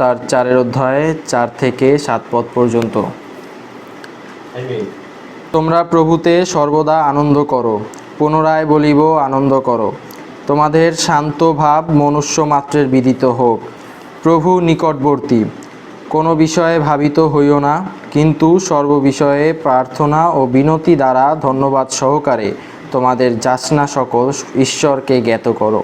তার চারের অধ্যায়ে চার থেকে সাত পদ পর্যন্ত। তোমরা প্রভুতে সর্বদা আনন্দ করো, পুনরায় বলিব আনন্দ করো। তোমাদের শান্ত ভাব মনুষ্য মাত্রের বিদিত হোক, প্রভু নিকটবর্তী। কোনো বিষয়ে ভাবিত হইও না, কিন্তু সর্ববিষয়ে প্রার্থনা ও বিনতি দ্বারা ধন্যবাদ সহকারে তোমাদের যাচনা সকল ঈশ্বরকে জ্ঞাত করো।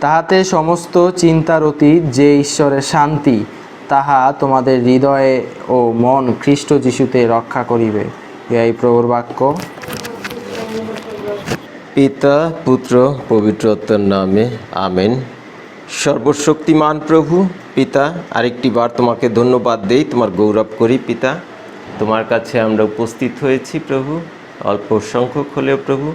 তাহাতে সমস্ত চিন্তার অতীত যে ঈশ্বরের শান্তি, তাহা তোমাদের হৃদয়ে ও মন খ্রিস্ট যিশুতে রক্ষা করিবে। এই প্রভুর বাক্য। পিতা, পুত্র, পবিত্রত্বের নামে, আমেন। সর্বশক্তিমান প্রভু, পিতা, আরেকটি বার তোমাকে ধন্যবাদ দেই, তোমার গৌরব করি, পিতা। তোমার কাছে আমরা উপস্থিত হয়েছি প্রভু, অল্প সংখ্যক হলেও প্রভু।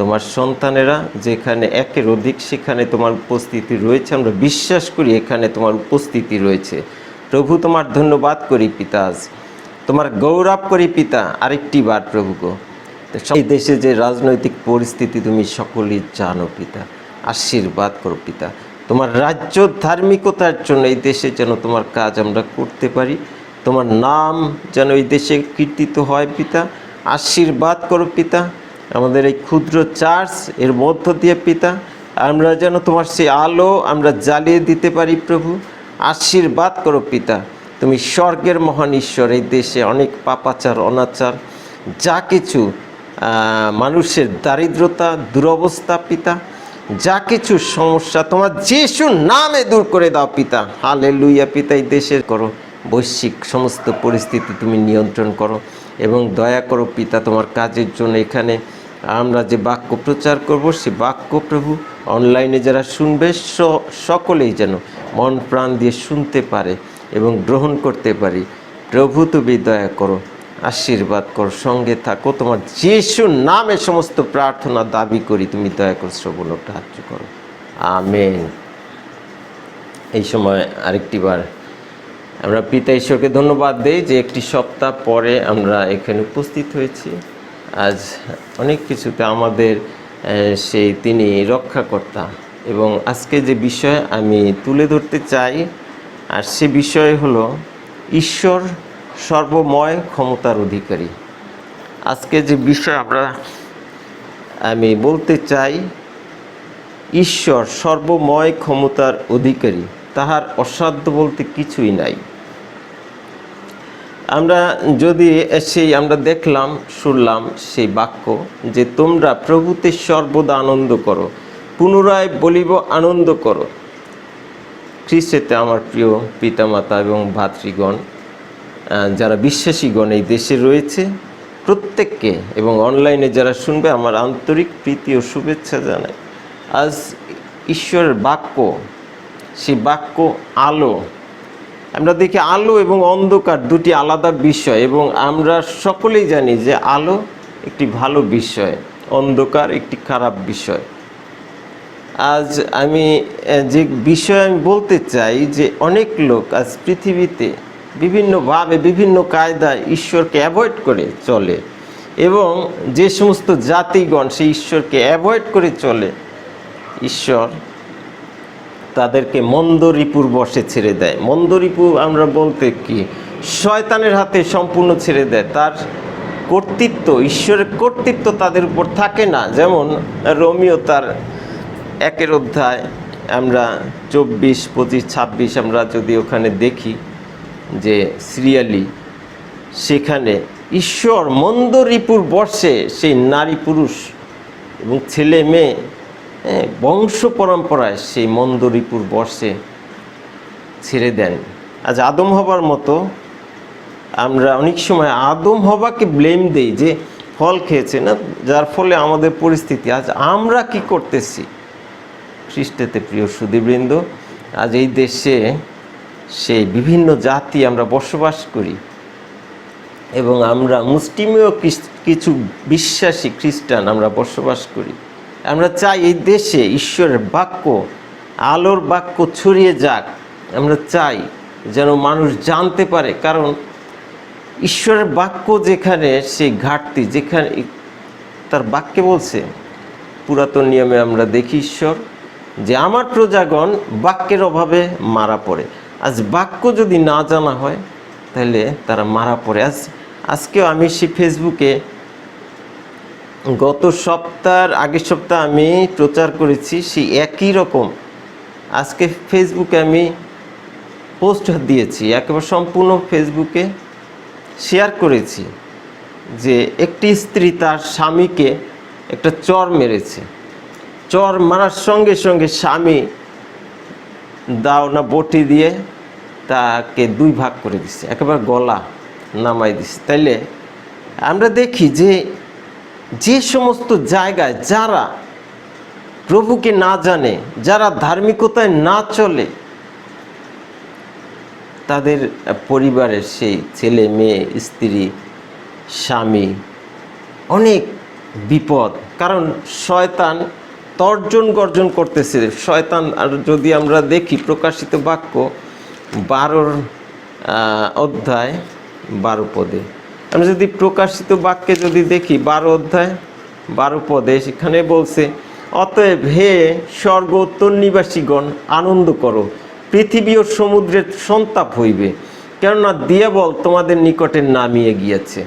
তোমার সন্তানেরা যেখানে একের অধিক সেখানে তোমার উপস্থিতি রয়েছে। আমরা বিশ্বাস করি এখানে তোমার উপস্থিতি রয়েছে। প্রভু তোমার ধন্যবাদ করি পিতা আজ। তোমার গৌরব করি পিতা। আরেকটি বার প্রভু গো। এই দেশে যে রাজনৈতিক পরিস্থিতি তুমি সকলেই জানো পিতা। আশীর্বাদ করো পিতা। তোমার রাজ্য ধার্মিকতার জন্য এই দেশে যেন তোমার কাজ আমরা করতে পারি। তোমার নাম যেন এই দেশে কীর্তিত হয় পিতা। আশীর্বাদ করো পিতা। আমাদের এই ক্ষুদ্র চার্চ, এর মধ্য দিয়ে পিতা, আমরা যেন তোমার সেই আলো আমরা জ্বালিয়ে দিতে পারি প্রভু। আশীর্বাদ করো পিতা, তুমি স্বর্গের মহান ঈশ্বর, এই দেশে অনেক পাপাচার, অনাচার, যা কিছু মানুষের দারিদ্রতা, দুরবস্থা পিতা, যা কিছু সমস্যা, তোমার যিশু নামে দূর করে দাও পিতা। হালে লুইয়া পিতা, এই দেশের করো, বৈশ্বিক সমস্ত পরিস্থিতি তুমি নিয়ন্ত্রণ করো এবং দয়া করো পিতা, তোমার কাজের জন্য এখানে আমরা যে বাক্য প্রচার করব, সে বাক্য প্রভু অনলাইনে যারা শুনবে সকলেই যেন মন প্রাণ দিয়ে শুনতে পারে এবং গ্রহণ করতে পারি। প্রভু তুমি দয়া করো, আশীর্বাদ করো, সঙ্গে থাকো। তোমার যিশু নামে সমস্ত প্রার্থনা দাবি করি, তুমি দয়া করো, শ্রবণ সাহায্য করো। আমেন। এই সময় আরেকটি বার আমরা পিতা ঈশ্বরকে ধন্যবাদ দেই যে একটি সপ্তাহ পরে আমরা এখানে উপস্থিত হয়েছি। আজ অনেক কিছুতে আমাদের সেই তিনি রক্ষাকর্তা এবং আজকে যে বিষয় আমি তুলে ধরতে চাই, আর সে বিষয় হলো ঈশ্বর সর্বময় ক্ষমতার অধিকারী। আজকে যে বিষয় আমরা, আমি বলতে চাই, ঈশ্বর সর্বময় ক্ষমতার অধিকারী। তাহার অসাধ্য বলতে কিছুই নাই। আমরা যদি সেই আমরা দেখলাম, শুনলাম সেই বাক্য যে তোমরা প্রভুতে সর্বদা আনন্দ করো, পুনরায় বলিব আনন্দ করো। খ্রিস্টেতে আমার প্রিয় পিতামাতা এবং ভাতৃগণ যারা বিশ্বাসীগণ এই দেশে রয়েছে, প্রত্যেককে এবং অনলাইনে যারা শুনবে, আমার আন্তরিক প্রীতি ও শুভেচ্ছা জানাই। আজ ঈশ্বরের বাক্য, সেই বাক্য আলো আমরা দেখি আলো এবং অন্ধকার দুটি আলাদা বিষয় এবং আমরা সকলেই জানি যে আলো একটি ভালো বিষয়, অন্ধকার একটি খারাপ বিষয়। আজ আমি যে বিষয় আমি বলতে চাই যে অনেক লোক আজ পৃথিবীতে বিভিন্নভাবে বিভিন্ন কায়দায় ঈশ্বরকে অ্যাভয়েড করে চলে এবং যে সমস্ত জাতিগণ সেই ঈশ্বরকে অ্যাভয়েড করে চলে, ঈশ্বর তাদেরকে মন্দ রিপুর বসে ছেড়ে দেয়। মন্দ রিপু আমরা বলতে কি? শয়তানের হাতে সম্পূর্ণ ছেড়ে দেয়। তার কর্তৃত্ব, ঈশ্বরের কর্তৃত্ব তাদের উপর থাকে না। যেমন রোমিও তার একের অধ্যায়, আমরা চব্বিশ, পঁচিশ, ছাব্বিশ, আমরা যদি ওখানে দেখি যে সিরিয়ালি, সেখানে ঈশ্বর মন্দ রিপুর বর্ষে সেই নারী পুরুষ এবং ছেলে মেয়ে বংশ পরম্পরায় সেই মন্দ রিপুর বর্ষে ছেড়ে দেন। আজ আদম হবার মতো আমরা অনেক সময় আদম হবাকে ব্লেম দেই যে ফল খেয়েছে না, যার ফলে আমাদের পরিস্থিতি। আজ আমরা কি করতেছি? খ্রিস্টেতে প্রিয় সুদীবৃন্দ আজ এই দেশে সেই বিভিন্ন জাতি আমরা বসবাস করি এবং আমরা মুসলিমেও কিছু বিশ্বাসী খ্রিস্টান আমরা বসবাস করি। আমরা চাই এই দেশে ঈশ্বরের বাক্য, আলোর বাক্য ছড়িয়ে যাক। আমরা চাই যেন মানুষ জানতে পারে, কারণ ঈশ্বরের বাক্য যেখানে, সেই ঘাটতি যেখানে, তার বাক্যে বলছে, পুরাতন নিয়মে আমরা দেখি ঈশ্বর, যে আমার প্রজাগণ বাক্যের অভাবে মারা পড়ে। আজ বাক্য যদি না জানা হয়, তাহলে তারা মারা পড়ে। আজ, আজকেও আমি সে ফেসবুকে গত সপ্তাহের আগের সপ্তাহ আমি প্রচার করেছি সেই একই রকম। আজকে ফেসবুকে আমি পোস্ট দিয়েছি, একেবারে সম্পূর্ণ ফেসবুকে শেয়ার করেছি যে একটি স্ত্রী তার স্বামীকে একটা চর মেরেছে। চর মারার সঙ্গে সঙ্গে স্বামী দাও না বটি দিয়ে তাকে দুই ভাগ করে দিছে, একেবারে গলা নামাই দিছে। তাইলে আমরা দেখি যে যে সমস্ত জায়গায় যারা প্রভুকে না জানে, যারা ধার্মিকতায় না চলে, তাদের পরিবারের সেই ছেলে, মেয়ে, স্ত্রী, স্বামী অনেক বিপদ। কারণ শয়তান তর্জন গর্জন করতেছে। শয়তান, আর যদি আমরা দেখি প্রকাশিত বাক্য বারোর অধ্যায় বারো পদে আমরা যদি প্রকাশিত বাক্যে যদি দেখি বারো অধ্যায়, বারো পদে সেখানে বলছে, অতএব হে স্বর্গ উত্তর নিবাসীগণ, আনন্দ করো, পৃথিবী ও সমুদ্রের সন্তাপ হইবে, কেননা দিয়াবল তোমাদের নিকটে নামিয়ে গিয়েছে।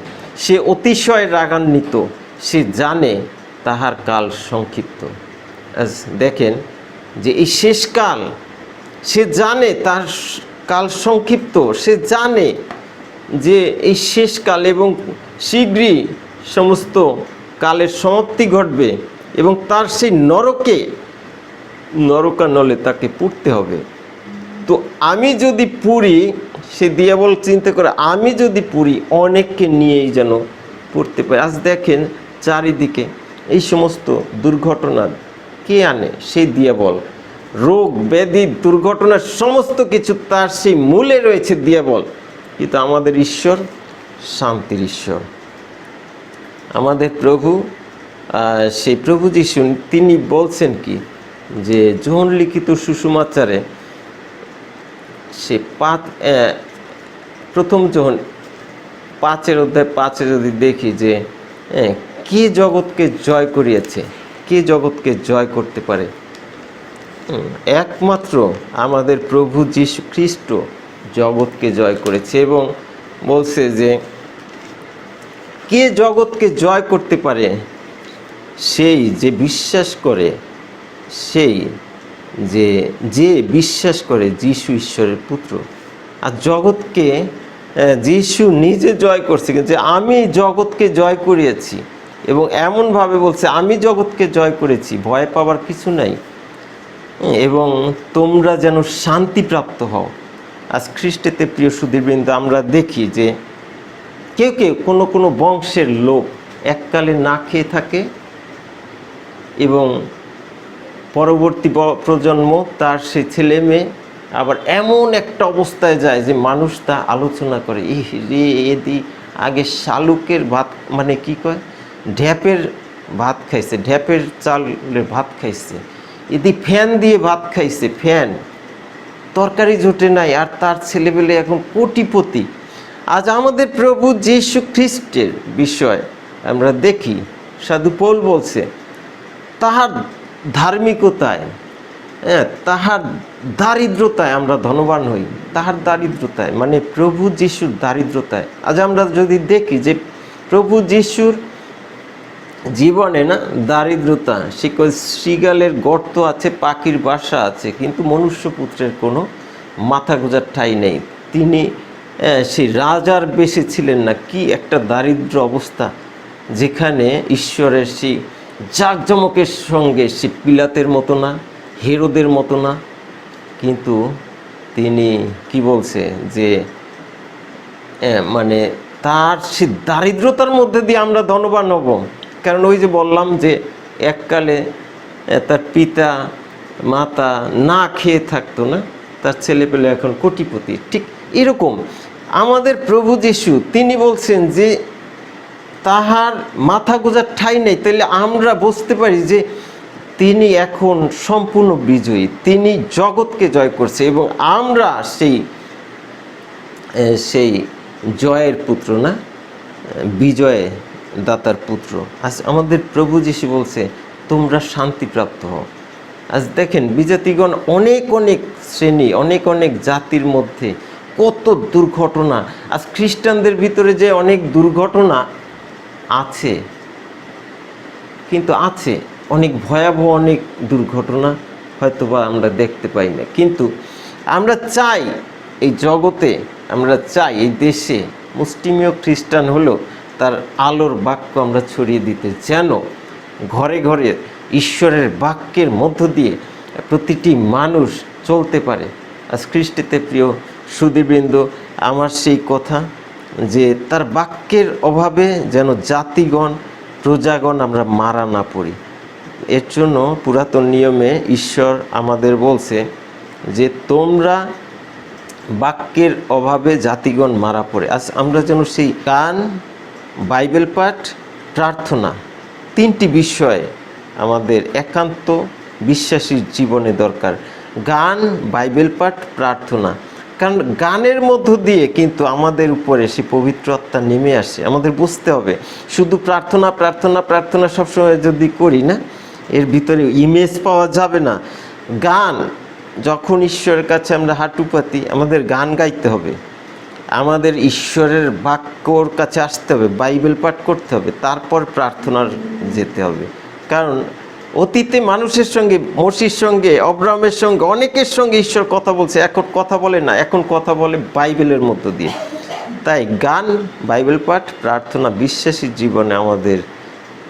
সে অতিশয় রাগান্বিত, সে জানে তাহার কাল সংক্ষিপ্ত। দেখেন যে এই শেষকাল, সে জানে তার কাল সংক্ষিপ্ত, সে জানে যে এই শেষকাল এবং শীঘ্রই সমস্ত কালের সমাপ্তি ঘটবে এবং তার সেই নরকে, নরকানলে তাকে পুড়তে হবে। তো আমি যদি পুরি সে দিয়ে বল চিন্তা করে, আমি যদি পুরি অনেককে নিয়েই যেন পড়তে পারি। আজ দেখেন চারিদিকে এই সমস্ত দুর্ঘটনা কে আনে? সেই দিয়ে বল রোগ, ব্যাধি দুর্ঘটনার সমস্ত কিছু তার সেই মূলে রয়েছে দিয়ে বল কিন্তু আমাদের ঈশ্বর, শান্তির ঈশ্বর। আমাদের প্রভু সেই প্রভু যিশু, তিনি বলছেন কি, যে যোহন লিখিত সুষমাচারে সে পাঁচ প্রথম যখন পাঁচের অধ্যায় পাঁচে যদি দেখি যে কে জগৎকে জয় করিয়েছে, কে জগৎকে জয় করতে পারে? একমাত্র আমাদের প্রভু যীশু খ্রিস্ট জগৎকে জয় করেছে এবং বলছে যে, কে জগৎকে জয় করতে পারে? সেই যে বিশ্বাস করে, সেই যে যে বিশ্বাস করে যিশু ঈশ্বরের পুত্র। আর জগৎকে যিশু নিজে জয় করছে যে আমি জগৎকে জয় করিয়েছি এবং এমনভাবে বলছে, আমি জগৎকে জয় করেছি, ভয় পাওয়ার কিছু নাই। এবং তোমরা যেন শান্তিপ্রাপ্ত হও। আজ খ্রিস্টেতে প্রিয় সুদীরবৃন্দ আমরা দেখি যে কেউ কেউ কোনো কোনো বংশের লোক এককালে না খেয়ে থাকে এবং পরবর্তী প্রজন্ম তার সে ছেলে মেয়ে আবার এমন একটা অবস্থায় যায় যে মানুষ তা আলোচনা করে ই রে, এদি আগে শালুকের ভাত মানে কি কয়? ঢ্যাপের ভাত খাইছে, ঢ্যাপের চালের ভাত খাইছে, এদি ফ্যান দিয়ে ভাত খাইছে, ফ্যান। তরকারি জোটে নাই আর তার ছেলেবেলে এখন কোটিপতি। আজ আমাদের প্রভু যীশু খ্রিস্টের বিষয় আমরা দেখি, সাধু পৌল বলছে, তাহার ধার্মিকতায় হ্যাঁ তাহার দারিদ্রতায় আমরা ধনবান হই। তাহার দারিদ্রতায় মানে প্রভু যিশুর দারিদ্রতায়। আজ আমরা যদি দেখি যে প্রভু যিশুর জীবনে না দারিদ্রতা, সে কয় শ্রীগালের গর্ত আছে, পাখির বাসা আছে, কিন্তু মনুষ্যপুত্রের কোনো মাথা গোজার ঠাই নেই। তিনি সেই রাজার বেশে ছিলেন না, কি একটা দারিদ্র অবস্থা, যেখানে ঈশ্বরের সেই জাঁকজমকের সঙ্গে, সে পিলাতের মতো না, হেরোদের মতো না, কিন্তু তিনি কি বলছে যে মানে তার সে দারিদ্রতার মধ্যে দিয়ে আমরা ধনবান হব। কারণ ওই যে বললাম যে এককালে তার পিতা, মাতা না খেয়ে থাকতো না, তার ছেলে পেলে এখন কোটিপতি। ঠিক এরকম। আমাদের প্রভু যিশু, তিনি বলছেন যে তাহার মাথা গোজার ঠাই নেই তাহলে আমরা বুঝতে পারি যে তিনি এখন সম্পূর্ণ বিজয়ী, তিনি জগৎকে জয় করছে এবং আমরা সেই সেই জয়ের পুত্র না বিজয় দাতার পুত্র। আজ আমাদের প্রভু যিশু বলছে, তোমরা শান্তিপ্রাপ্ত হও। আজ দেখেন, বিজাতিগণ অনেক অনেক শ্রেণি, অনেক অনেক জাতির মধ্যে কত দুর্ঘটনা। আজ খ্রিস্টানদের ভিতরে যে অনেক দুর্ঘটনা আছে, কিন্তু আছে অনেক ভয়াবহ অনেক দুর্ঘটনা হয়তো বা আমরা দেখতে পাই না। কিন্তু আমরা চাই এই জগতে, আমরা চাই এই দেশে মুসলিমীয় খ্রিস্টান হলো তার আলোর বাক্য আমরা ছড়িয়ে দিতে যেন ঘরে ঘরে ঈশ্বরের বাক্যের মধ্য দিয়ে প্রতিটি মানুষ চলতে পারে। আজ খ্রিস্টিতে প্রিয় সুদীবৃন্দ আমার সেই কথা যে তার বাক্যের অভাবে যেন জাতিগণ, প্রজাগণ আমরা মারা না পড়ি। এর জন্য পুরাতন নিয়মে ঈশ্বর আমাদের বলছে যে, তোমরা বাক্যের অভাবে জাতিগণ মারা পড়ে। আজ আমরা যেন সেই গান বাইবেল পাঠ, প্রার্থনা, তিনটি বিষয় আমাদের একান্ত বিশ্বাসীর জীবনে দরকার। গান, বাইবেল পাঠ, প্রার্থনা। কারণ গানের মধ্য দিয়ে কিন্তু আমাদের উপরে সে পবিত্র আত্মা নেমে আসে। আমাদের বুঝতে হবে, শুধু প্রার্থনা প্রার্থনা প্রার্থনা সবসময় যদি করি না, এর ভিতরে ইমেজ পাওয়া যাবে না। গান, যখন ঈশ্বরের কাছে আমরা হাঁটু পাতি আমাদের গান গাইতে হবে। আমাদের ঈশ্বরের বাক্যর কাছে আসতে হবে, বাইবেল পাঠ করতে হবে, তারপর প্রার্থনার যেতে হবে। কারণ অতীতে মানুষের সঙ্গে, মসির সঙ্গে অব্রামের সঙ্গে, অনেকের সঙ্গে ঈশ্বর কথা বলছে, এখন কথা বলে না, এখন কথা বলে বাইবেলের মধ্য দিয়ে। তাই গান, বাইবেল পাঠ, প্রার্থনা বিশ্বাসী জীবনে আমাদের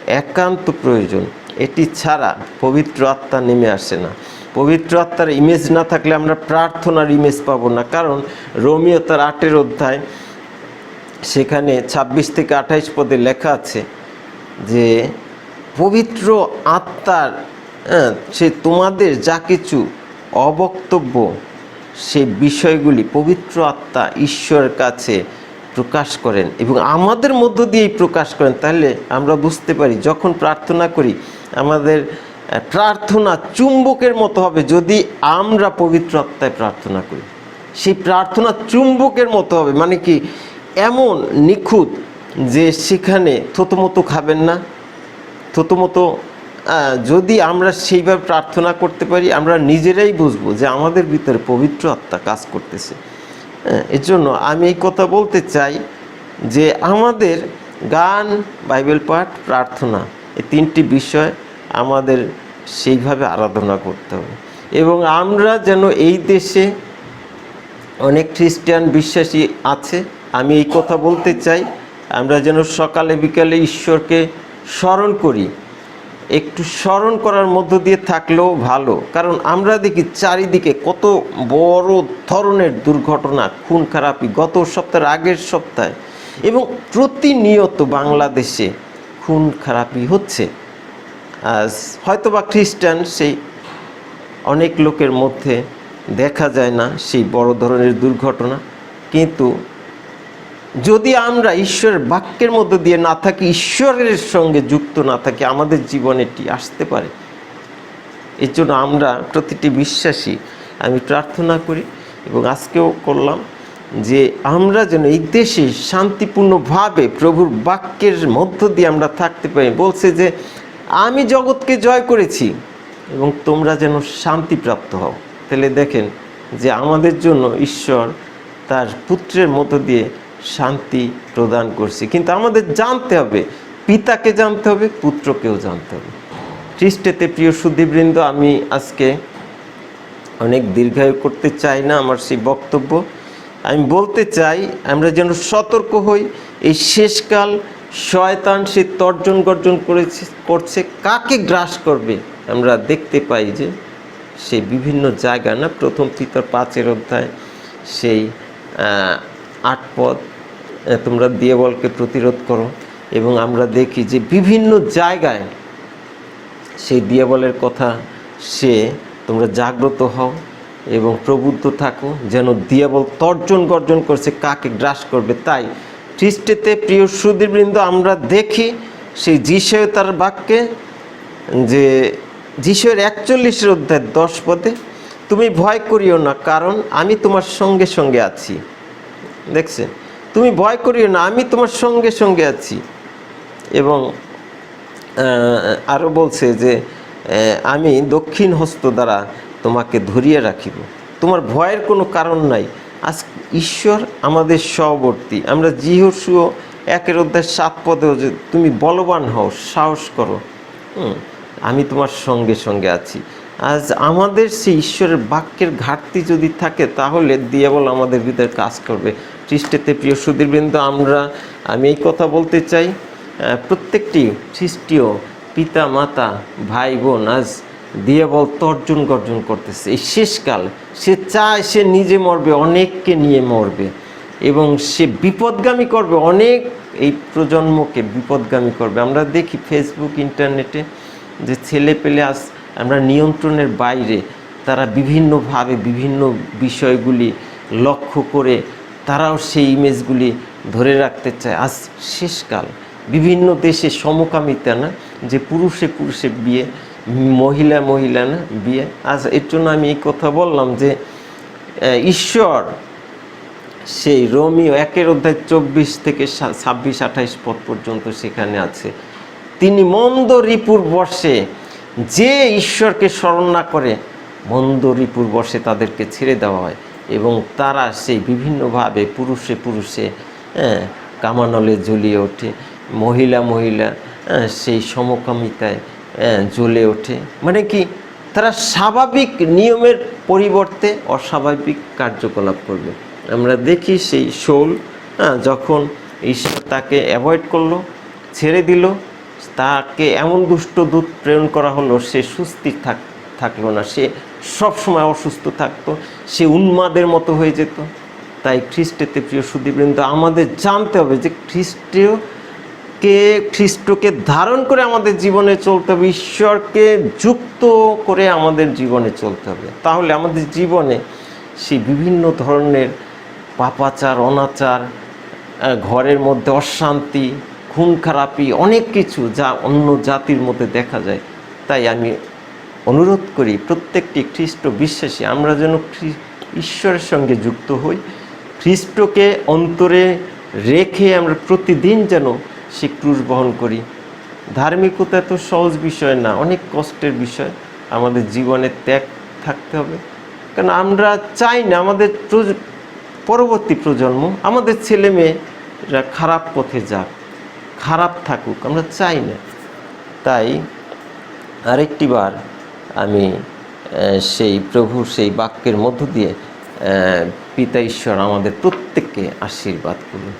একান্ত প্রয়োজন। এটি ছাড়া পবিত্র আত্মা নেমে আসে না। পবিত্র আত্মার ইমেজ না থাকলে আমরা প্রার্থনার ইমেজ পাবো না। কারণ রোমিও তার আটের অধ্যায় সেখানে ২৬ থেকে আঠাইশ পদে লেখা আছে যে পবিত্র আত্মার হ্যাঁ, সে তোমাদের যা কিছু অবক্তব্য সে বিষয়গুলি পবিত্র আত্মা ঈশ্বরের কাছে প্রকাশ করেন এবং আমাদের মধ্য দিয়েই প্রকাশ করেন। তাহলে আমরা বুঝতে পারি যখন প্রার্থনা করি আমাদের প্রার্থনা চুম্বকের মতো হবে যদি আমরা পবিত্র আত্মায় প্রার্থনা করি। সেই প্রার্থনা চুম্বকের মতো হবে। মানে কি? এমন নিখুঁত যে সেখানে থতমতো খাবেন না। থতমতো যদি আমরা সেইভাবে প্রার্থনা করতে পারি আমরা নিজেরাই বুঝব যে আমাদের ভিতরে পবিত্র আত্মা কাজ করতেছে। হ্যাঁ, এর জন্য আমি এই কথা বলতে চাই যে আমাদের গান বাইবেল পাঠ প্রার্থনা এই তিনটি বিষয় আমাদের সেইভাবে আরাধনা করতে হবে। এবং আমরা যেন এই দেশে অনেক খ্রিস্টান বিশ্বাসী আছে, আমি এই কথা বলতে চাই। আমরা যেন সকালে বিকালে ঈশ্বরকে স্মরণ করি। একটু স্মরণ করার মধ্য দিয়ে থাকলেও ভালো। কারণ আমরা দেখি চারিদিকে কত বড় ধরনের দুর্ঘটনা, খুন খারাপি গত সপ্তাহের আগের সপ্তাহে। এবং প্রতিনিয়ত বাংলাদেশে খুন খারাপি হচ্ছে। আজ হয়তোবা খ্রিস্টান, সেই অনেক লোকের মধ্যে দেখা যায় না সেই বড় ধরনের দুর্ঘটনা। কিন্তু যদি আমরা ঈশ্বরের বাক্যের মধ্য দিয়ে না থাকি, ঈশ্বরের সঙ্গে যুক্ত না থাকি, আমাদের জীবনে এটি আসতে পারে। এর জন্য আমরা প্রতিটি বিশ্বাসী, আমি প্রার্থনা করি এবং আজকেও করলাম যে আমরা যেন এই দেশে শান্তিপূর্ণভাবে প্রভুর বাক্যের মধ্য দিয়ে আমরা থাকতে পারি। বলছে যে আমি জগৎকে জয় করেছি এবং তোমরা যেন শান্তিপ্রাপ্ত হও। তাহলে দেখেন যে আমাদের জন্য ঈশ্বর তার পুত্রের মধ্য দিয়ে শান্তি প্রদান করছে। কিন্তু আমাদের জানতে হবে, পিতাকে জানতে হবে, পুত্রকেও জানতে হবে। খ্রিস্টেতে প্রিয় সুদীবৃন্দ আমি আজকে অনেক দীর্ঘায়ু করতে চাই না আমার সেই বক্তব্য। আমি বলতে চাই, আমরা যেন সতর্ক হই, এই শেষকাল শয়তান সে তর্জন গর্জন করেছে, করছে, কাকে গ্রাস করবে? আমরা দেখতে পাই যে সে বিভিন্ন জায়গা না, প্রথম পিতর পাঁচের অধ্যায়, সেই আট পদ তোমরা দিয়ে বলকে প্রতিরোধ করো। এবং আমরা দেখি যে বিভিন্ন জায়গায় সেই দিয়াবলের কথা সে, তোমরা জাগ্রত হও এবং প্রবুদ্ধ থাকো, যেন দিয়াবল তর্জন গর্জন করছে, কাকে গ্রাস করবে? তাই খ্রিস্টেতে প্রিয় সুদীবৃন্দ আমরা দেখি সেই যিশয় তার বাক্যে যে যিশয়ের একচল্লিশের অধ্যায় দশ পদে, তুমি ভয় করিও না, কারণ আমি তোমার সঙ্গে সঙ্গে আছি। দেখছেন? তুমি ভয় করিও না, আমি তোমার সঙ্গে সঙ্গে আছি। এবং আরও বলছে যে আমি দক্ষিণ হস্ত দ্বারা তোমাকে ধরিয়ে রাখিব। তোমার ভয়ের কোনো কারণ নাই। আজ ঈশ্বর আমাদের সহবর্তী আমরা জিহসুও একের অধ্যায় সাত পদেও যে তুমি বলবান হও, সাহস করো। আমি তোমার সঙ্গে সঙ্গে আছি। আজ আমাদের সেই ঈশ্বরের বাক্যের ঘাটতি যদি থাকে, তাহলে দিয়াবল আমাদের ভিতরে কাজ করবে। খ্রিস্টেতে প্রিয় সুদীরবৃন্দ আমরা, আমি এই কথা বলতে চাই প্রত্যেকটি খ্রিস্টীয় পিতা মাতা ভাই বোন আজ দিয়াবল তর্জন গর্জন করতেছে। এই শেষকাল, সে চায় সে নিজে মরবে, অনেককে নিয়ে মরবে। এবং সে বিপদগামী করবে, অনেক এই প্রজন্মকে বিপদগামী করবে। আমরা দেখি ফেসবুক ইন্টারনেটে যে ছেলে পেলে আজ আমরা নিয়ন্ত্রণের বাইরে, তারা বিভিন্নভাবে বিভিন্ন বিষয়গুলি লক্ষ্য করে তারাও সেই ইমেজগুলি ধরে রাখতে চায়। আজ শেষকাল, বিভিন্ন দেশে সমকামিতা না, যে পুরুষে পুরুষে বিয়ে মহিলা মহিলা না বিয়ে। আজ এর জন্য আমি এই কথা বললাম যে ঈশ্বর সেই রোমিও একের অধ্যায় চব্বিশ থেকে ছাব্বিশ আঠাইশ পদ পর্যন্ত সেখানে আছে। তিনি মন্দ রিপুর বর্ষে যে ঈশ্বরকে স্মরণ না করে মন্দ রিপুর বর্ষে তাদেরকে ছেড়ে দেওয়া হয় এবং তারা সেই বিভিন্নভাবে পুরুষে পুরুষে হ্যাঁ, কামানলে জ্বলিয়ে ওঠে। মহিলা মহিলা সেই সমকামিতায় জ্বলে ওঠে। মানে কি তারা স্বাভাবিক নিয়মের পরিবর্তে অস্বাভাবিক কার্যকলাপ করবে। আমরা দেখি সেই শোল হ্যাঁ, যখন ঈশ্বর তাকে অ্যাভয়েড করল ছেড়ে দিল তাকে এমন দুষ্ট দূত প্রেরণ করা হলো সে সুস্থির থাক থাকল না। সে সব সময় অসুস্থ থাকতো সে উন্মাদের মতো হয়ে যেত। তাই খ্রিস্টেতে প্রিয় সুদীবৃন্দ আমাদের জানতে হবে যে খ্রিস্টীয় কে খ্রিস্টকে ধারণ করে আমাদের জীবনে চলতে হবে, ঈশ্বরকে যুক্ত করে আমাদের জীবনে চলতে হবে। তাহলে আমাদের জীবনে সেই বিভিন্ন ধরনের পাপাচার, অনাচার ঘরের মধ্যে অশান্তি, খুন খারাপি, অনেক কিছু যা অন্য জাতির মধ্যে দেখা যায়, তাই আমি অনুরোধ করি প্রত্যেকটি খ্রিস্ট বিশ্বাসী, আমরা যেন ঈশ্বরের সঙ্গে যুক্ত হই। খ্রিস্টকে অন্তরে রেখে আমরা প্রতিদিন যেন সে ক্রুশ বহন করি। ধার্মিকতা তো সহজ বিষয় না, অনেক কষ্টের বিষয়। আমাদের জীবনে ত্যাগ থাকতে হবে। কারণ আমরা চাই না, আমাদের পরবর্তী প্রজন্ম, আমাদের ছেলে মেয়েরা খারাপ পথে যাক, খারাপ থাকুক, আমরা চাই না। তাই আরেকটি বার আমি সেই প্রভুর সেই বাক্যের মধ্য দিয়ে পিতা ঈশ্বর আমাদের প্রত্যেককে আশীর্বাদ করুন।